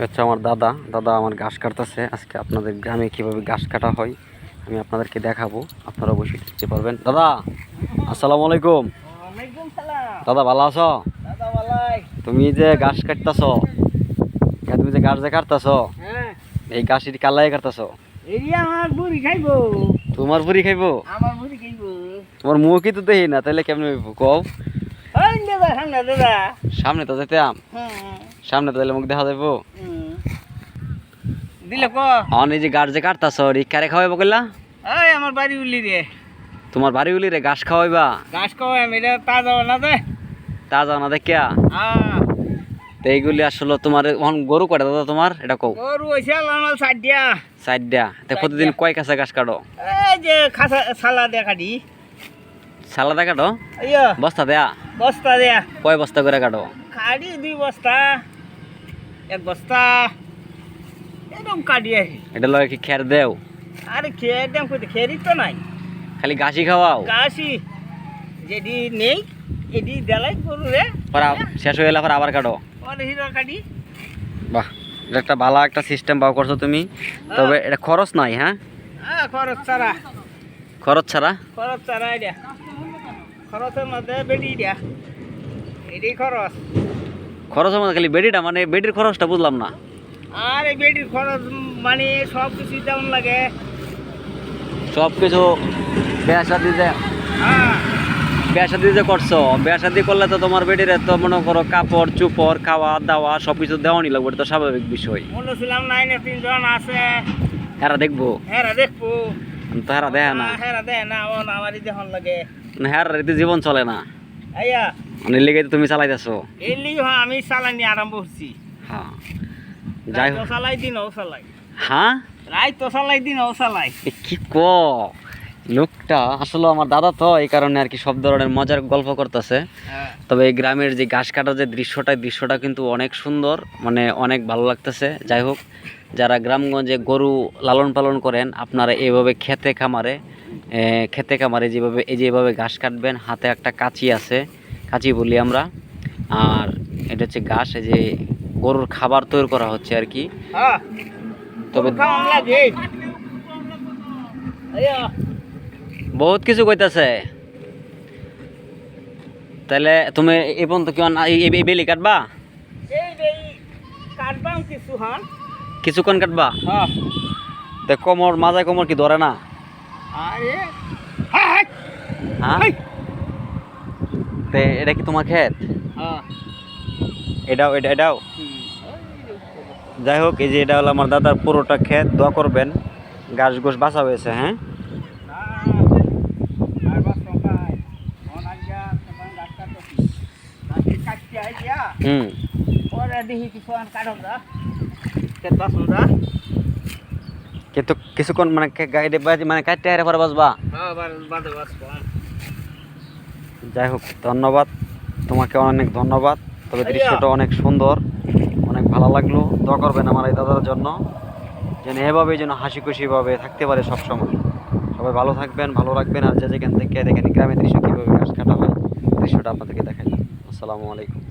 হচ্ছে আমার দাদা। দাদা আমার ঘাস কাটতেছে। আজকে আপনাদের গ্রামে কীভাবে ঘাস কাটা হয় আমি আপনাদেরকে দেখাবো। আপনারা অবশ্যই দেখতে পারবেন। দাদা আসসালামু আলাইকুম। দাদা ভালো আছো? তুমি যে ঘাস কাটতেছ তুমি যে ঘাস যে কাটতেছ হ্যাঁ। এই ঘাস এটি কালাই কাটতেছ? এই বুড়ি খাইবো। তোমার পুরি খাইবো? আমার বুড়ি খাইবো। তোমার মুখই তো দেখি না তাহলে কেমন কও। সামনে তো যেতাম। সামনে তো মুখ দেখা যাব দিলে ক। আমার এই যে গাছ যে কাটতাছ রিক্কারে খাওয়াইবো কইলা? ওই আমার বাড়ি উল্লি রে। তোমার বাড়ি উলি রে ঘাস খাওয়াইবা? এটা তাজা না দে। দেখিয়া? হ্যাঁ। তো এইগুলি আসলে তোমার এখন গরু কটা দাদা তোমার? এটা কও। গরু চারটা। তো প্রতিদিন কয় কাছে ঘাস কাটো? এই যে খাসা সালা দেখা দি সালাদা কাটো? বস্তা দেয়া? বস্তা দেয়া। কয় বস্তা করে কাটো? কাটি দুই বস্তা। এক বস্তা। এরকম কাটি আসি এটা লগে কি খের দেও? আরে খেয়ে দেম কইতে খেরি তো নাই। খালি ঘাসি খাওয়াও? কাশি যেদি নেই এদি দেলাই গরু রে। পর শেষ হয়ে গেলে পর আবার কাটো। ওর হিরো কাটি। বাহ এটা একটা ভালো একটা সিস্টেম পাও করছ তুমি। তবে এটা খরচ নাই হ্যাঁ? হ্যাঁ খরচ ছাড়া। খরচ ছাড়া? খরচ ছাড়া এটা খরচের মধ্যে বেডি দিয়া এডি খরচ খরচের মধ্যে খালি বেডিটা মানে বেডির খরচটা বুঝলাম না? আর এই বেডির খরচ মানে সব কিছু যেমন লাগে। সব কিছু বেসা দিতে হ্যাঁ দিতে করছ বেসা দিয়ে করলে তো তোমার বেডির তো মনে করো কাপড় চুপড় খাওয়া দাওয়া সব কিছু দেওয়ানি লাগবে তো স্বাভাবিক বিষয়। মনে ছিলাম নাইনে তিনজন আছে। হেরা দেখব। হেরা দেখব। তো হেরা দেখে না হেরা দেয় না ও আমারই দেখুন লাগে। হেরা রীতি জীবন চলে না। আইয়া মানে লেগে তুমি চালাইতেছো। এই লিগে হ্যাঁ আমি চালানি আরম্ভ করছি। হ্যাঁ। যাই হোক। চালাই দিনও চালাই। হ্যাঁ? রাই তো চালাই দিনও চালাই। কি ক লোকটা আসলে আমার দাদা তো এই কারণে আর কি সব ধরনের মজার গল্প করতেছে। হ্যাঁ। তবে এই গ্রামের যে ঘাস কাটার যে দৃশ্যটা দৃশ্যটা কিন্তু অনেক সুন্দর মানে অনেক ভালো লাগতেছে। যাই হোক যারা গ্রামগঞ্জে গরু লালন পালন করেন আপনারা এভাবে খেতে খামারে খেতে খামারে যেভাবে এই যেভাবে ঘাস কাটবেন হাতে একটা কাঁচি আছে কাঁচি বলি আমরা। আর এটা হচ্ছে ঘাস এই যে গরুর খাবার তৈরি করা হচ্ছে আর কি। হ্যাঁ। তবে বহুত কিছু কইতাছে। তাহলে তুমি এই পর্যন্ত কেমন এই বেলি কাটবা? কাটবাম কিছু হ্যাঁ কিছুক্ষণ কাটবা হ্যাঁ তে কোমর মাজায় কোমর কি ধরে না হ্যাঁ হ্যাঁ তে এটা কি তোমার খেত হ্যাঁ এটাও এটা এটাও যাই হোক এই যে এটা হলো আমার দাদার পুরোটা খেত দোয়া করবেন গাছ গোছ বাঁচা হয়েছে হ্যাঁ হুম কেত কিন্তু কিছুক্ষণ মানে বাজি মানে কাটতে হারে পরে বাজবা। হ্যাঁ যাই হোক ধন্যবাদ। তোমাকে অনেক ধন্যবাদ। তবে দৃশ্যটা অনেক সুন্দর অনেক ভালো লাগল। দোয়া করবেন আমার এই দাদার জন্য যেন এভাবে যেন হাসি খুশিভাবে থাকতে পারে সবসময়। সবাই ভালো থাকবেন ভালো রাখবেন আর যে যেখান থেকে দেখেন গ্রামের দৃশ্য কীভাবে ঘাস কাটা হয় দৃশ্যটা আপনাদেরকে দেখাই। আসসালামু আলাইকুম।